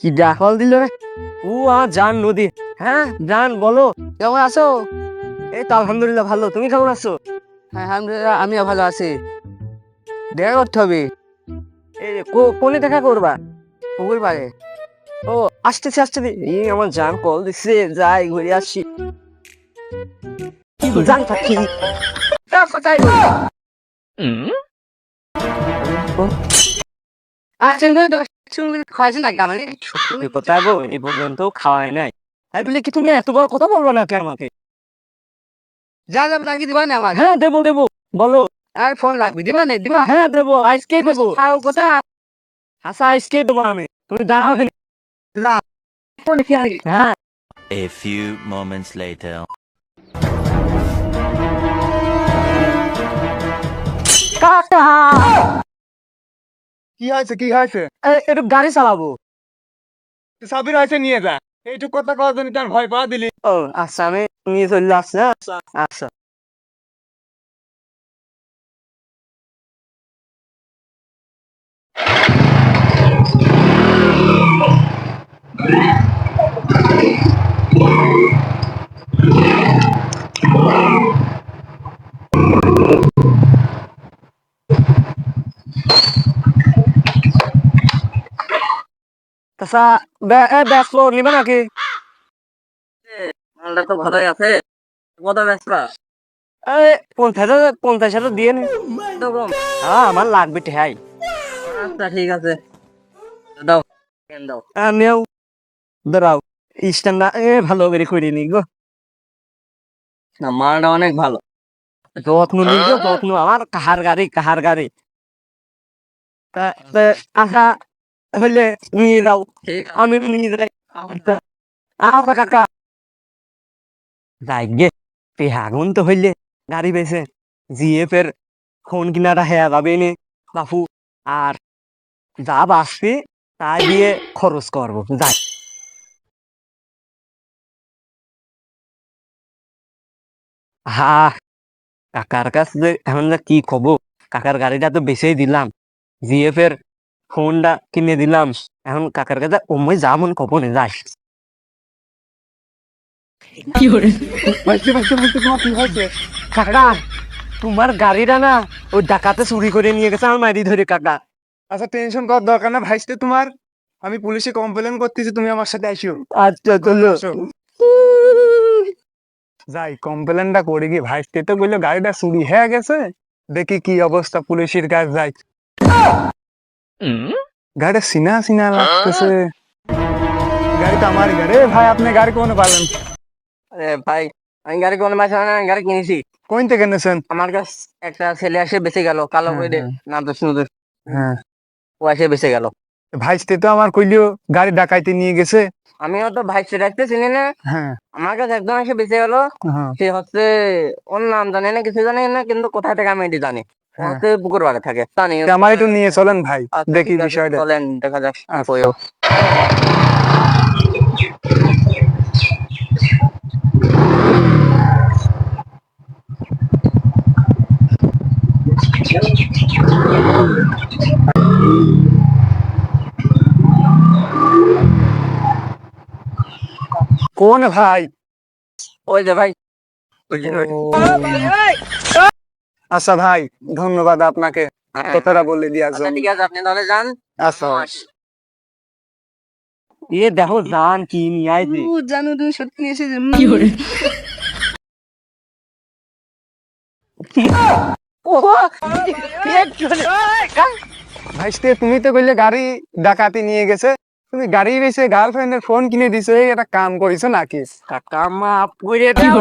কি ডা কল দিল রে? ও আমার জান নদী। হ্যাঁ জান বলো। কেমন আছো? এই তো আলহামদুলিল্লাহ ভালো। তুমি কেমন আছো? হ্যাঁ আলহামদুলিল্লাহ আমিও ভালো আছি। দেখা করতে হবে? এই কো- কোনে দেখা করবা? পুকুর পাড়ে ও আসতেছে আসতেছে। এই আমার জান কল দিচ্ছে যাই ঘুরে আসছি জান থাকি কোথায়? আচ্ছা শুনবি খাইছে না গানে সত্যি কথা গো এই পর্যন্ত খাওয়াই নাই। আমি বলে কি তুমি এত বড় কথা বলব না কে আমাকে? যা যা রাখি দিবা না আমার হ্যাঁ দেবো দেবো বলো। আর ফোন রাখবি দিবা না দিবা। হ্যাঁ দেবো আজকে দেবো। আর কথা আচ্ছা আজকে দেবো আমি। তুমি দাঁড়াও ফোন কি আর হ্যাঁ। A few moments later. কাকা কি হয়েছে কি হয়েছে? একটু গাড়ি চালাবো। সাবির হয়েছে নিয়ে যা। এইটুকু কথা কওয়ার জন্য তার ভয় পাওয়া দিলি। ও আচ্ছা আমি নিয়ে চলে আসছি আচ্ছা আচ্ছা। তাছা ব্যস্ত নিবে নাকি? মালটা তো ভালোই আছে। কত ব্যস্ত? পঞ্চাশ হাজার পঞ্চাশ হাজার দিয়ে নে। হ্যাঁ আমার লাগবে ঠেহাই। আচ্ছা ঠিক আছে। দাও দাও? আমিও দাঁড়াও স্ট্যান্ডা এ ভালো করে করে নি গো। না মালটা অনেক ভালো। যত্ন নি যত্ন। আমার কাহার গাড়ি কাহার গাড়ি। তা তা হইলে নিয়ে যাও আমি নিয়ে যাই কাকা পেহাগুন তো হইলে গাড়ি বেছে জিয়ে ফের ফোন কিনাটা হেয়া যাবে নে বাপু আর যা বাঁচবে তাই দিয়ে খরচ করব যাই হা কাকার কাছে এখন যে কি কব কাকার গাড়িটা তো বেচেই দিলাম জিয়ে ফের ফোনটা কিনে দিলাম। এখন কাকার কাছে ওমই যা মন কব নে যাই। কাকা তোমার গাড়িটা না ওই ডাকাতে চুরি করে নিয়ে গেছে আমার মারি ধরে কাকা। আচ্ছা টেনশন করার দরকার না ভাইসতে তোমার। আমি পুলিশে কমপ্লেন করতেছি তুমি আমার সাথে আসিও আচ্ছা চলো। যাই কমপ্লেনটা করে গিয়ে ভাইসতে তো বলল গাড়িটা চুরি হয়ে গেছে। দেখি কি অবস্থা পুলিশের কাজ যাই। গাড়িটা সিনা সিনা লাগতেছে। গাড়িটা আমার গাড়ি। ভাই আপনি গাড়ি কোনে পালেন? আরে ভাই আমি গাড়ি কোনো মাসে না আমি গাড়ি কিনেছি। কোন থেকে এনেছেন? আমার কাছ একটা ছেলে এসে বেঁচে গেল কালো হ্যাঁ, করে হ্যাঁ। না তো শুধু হ্যাঁ। ও এসে বেঁচে গেল। ভাইসতে তো আমার কইলিও গাড়ি ডাকাইতে নিয়ে গেছে। আমিও তো ভাই সেটাইতে চিনি না। হ্যাঁ। আমার কাছে একদম এসে বেঁচে গেল। সে হচ্ছে ওর নাম জানি না কিছু জানি না কিন্তু কোথায় থেকে আমি এটি জানি। হ্যাঁ। পুকুর বাড়ি থাকে। তা আমার একটু নিয়ে চলেন ভাই আচ্ছা, দেখি বিষয়টা। চলেন দেখা যাক আচ্ছা। কোন ভাই? ওই যে ভাই। ওই যে ভাই। আচ্ছা ভাই ধন্যবাদ আপনাকে হ্যাঁ। কথাটা বলে আচ্ছা জন্য ঠিক আছে আপনি তাহলে যান আচ্ছা এ দেখো জান কি নিয়ে আইছে জানো তুমি সত্যি ভাইস্তে তুমি তো কইলে গাড়ি ডাকাতি নিয়ে গেছে তুমি গাড়ি বেছে গার্লফ্রেন্ডের ফোন কিনে দিছো এই একটা কাম করিছো নাকি কাকা মাফ করে দাও